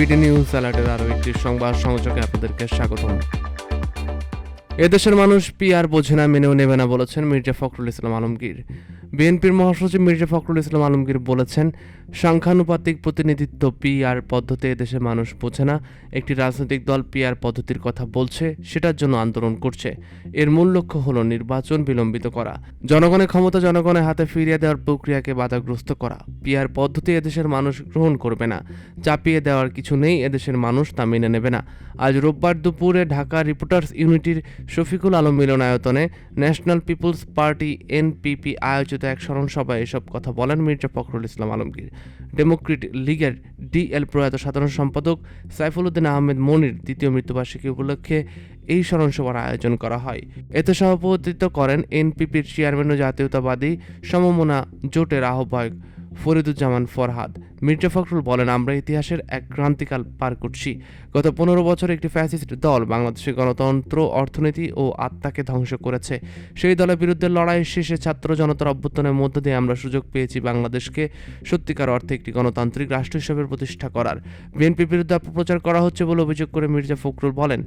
BD news অ্যালার্টের আরও একটি সংবাদ সংযোগে আপনাদেরকে স্বাগতম। এদেশের মানুষ পিআর বোঝে না, মেনেও নেবে না বলেছেন মির্জা ফখরুল ইসলাম আলমগীর। বিএনপির মহাসচিব মির্জা ফখরুল ইসলাম আলমগীর বলেছেন, সংখ্যানুপাতিক প্রতিনিধিত্ব পিআর পদ্ধতি এদেশের মানুষ বোঝে না। একটি রাজনৈতিক দল পিআর পদ্ধতির কথা বলছে, সেটার জন্য আন্দোলন করছে। এর মূল লক্ষ্য হলো নির্বাচন বিলম্বিত করা। জনগণের ক্ষমতা জনগণের হাতে ফিরিয়ে দেওয়ার প্রক্রিয়াকে বাধাগ্রস্ত করা। পিআর পদ্ধতি এদেশের মানুষ গ্রহণ করবে না। চাপিয়ে দেওয়ার কিছু নেই এদেশের মানুষ তা মেনে নেবে না। আজ রোববার দুপুরে ঢাকা রিপোর্টার্স ইউনিটির শফিকুল আলম মিলনায়তনে ন্যাশনাল পিপলস পার্টি এনপিপি আয়োজিত এক স্মরণ সভায় এসব কথা বলেন মির্জা ফখরুল ইসলাম আলমগীর। ডেমোক্রেট লীগের ডিএল প্রয়াত সাধারণ সম্পাদক সাইফুল উদ্দিন আহমেদ মনির দ্বিতীয় মৃত্যুবার্ষিকী উপলক্ষে এই স্মরণ সভার আয়োজন করা হয়। এতে সভাপতিত্ব করেন এনপিপির চেয়ারম্যান ও জাতীয়তাবাদী সমমনা জোটের আহ্বায়ক ফরিদুজ্জামান ফরহাদ। মির্জা ফখরুল বলেন, আমরা ইতিহাসের এক ক্রান্তিকাল পার করছি। গত পনেরো বছর একটি ফ্যাসিস্ট দল বাংলাদেশের গণতন্ত্র, অর্থনীতি ও আত্মাকে ধ্বংস করেছে। সেই দলের বিরুদ্ধে লড়াই শেষে ছাত্র জনতার অভ্যুত্থানের মধ্য দিয়ে আমরা সুযোগ পেয়েছি বাংলাদেশকে সত্যিকার অর্থে একটি গণতান্ত্রিক রাষ্ট্র হিসেবে প্রতিষ্ঠা করার। বিএনপির বিরুদ্ধে অপপ্রচার করা হচ্ছে বলে অভিযোগ করে মির্জা ফখরুল বলেন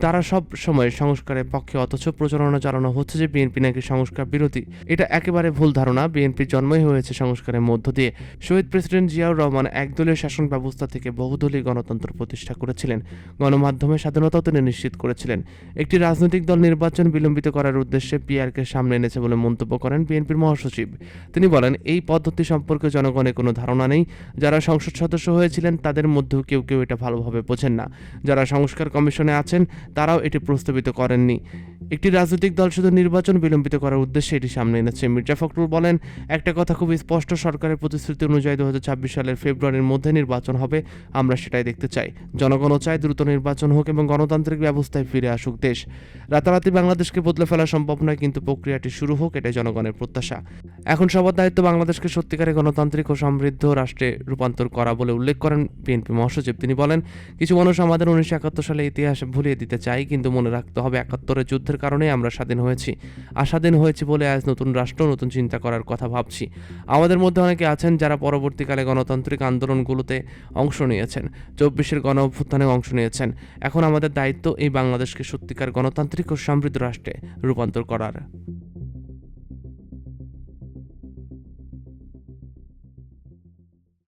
তারা সব সময় সংস্কারের পক্ষে, অথচ প্রচারণা চালানো হচ্ছে যে বিএনপি নাকি সংস্কার বিরোধী। এটা একেবারে ভুল ধারণা। বিএনপির জন্মই হয়েছে সংস্কারের মধ্য দিয়ে। শহীদ প্রেসিডেন্ট জিয়াউর রহমান একদলীয় শাসন ব্যবস্থা থেকে বহুদলীয় গণতন্ত্র প্রতিষ্ঠা করেছিলেন। গণমাধ্যমে স্বাধীনতাও তিনি নিশ্চিত করেছিলেন। একটি রাজনৈতিক দল নির্বাচন বিলম্বিত করার উদ্দেশ্যে পিআরকে সামনে এনেছে বলে মন্তব্য করেন বিএনপির মহাসচিব। তিনি বলেন, এই পদ্ধতি সম্পর্কে জনগণের কোনো ধারণা নেই। যারা সংসদ সদস্য হয়েছিলেন, তাদের মধ্যেও কেউ কেউ এটা ভালোভাবে বোঝেন না। যারা সংস্কার কমিশনে আছেন তারাও এটি প্রস্তাবিত করেননি। একটি রাজনৈতিক দল শুধু নির্বাচন বিলম্বিত করার উদ্দেশ্যে এটি সামনে এনেছে। মির্জা ফখরুল বলেন, একটা কথা খুব স্পষ্ট, সরকারের প্রতিশ্রুতি অনুযায়ী দু হাজার ছাব্বিশ সালের ফেব্রুয়ারির মধ্যে নির্বাচন হবে, আমরা সেটাই দেখতে চাই। জনগণও চায় দ্রুত নির্বাচন হোক এবং গণতান্ত্রিক ব্যবস্থায় ফিরে আসুক দেশ। রাতারাতি বাংলাদেশকে বদলে ফেলা সম্ভব নয়, কিন্তু প্রক্রিয়াটি শুরু হোক, এটাই জনগণের প্রত্যাশা। এখন সবার দায়িত্ব বাংলাদেশকে সত্যিকারে গণতান্ত্রিক ও সমৃদ্ধ রাষ্ট্রে রূপান্তর করা বলে উল্লেখ করেন বিএনপি মহাসচিব। তিনি বলেন, কিছু মানুষ আমাদের উনিশশো একাত্তর সালে ইতিহাস ভুলিয়ে দিতে চাই, কিন্তু মনে রাখতে হবে একাত্তরের যুদ্ধের কারণে আমরা স্বাধীন হয়েছি। আর স্বাধীন হয়েছি বলে আজ নতুন রাষ্ট্র, নতুন চিন্তা করার কথা ভাবছি। আমাদের মধ্যে অনেকে আছেন যারা পরবর্তীকালে গণতান্ত্রিক আন্দোলনগুলোতে অংশ নিয়েছেন, চব্বিশের গণ অভ্যুত্থানে অংশ নিয়েছেন। এখন আমাদের দায়িত্ব এই বাংলাদেশকে সত্যিকার গণতান্ত্রিক ও সমৃদ্ধ রাষ্ট্রে রূপান্তর করার।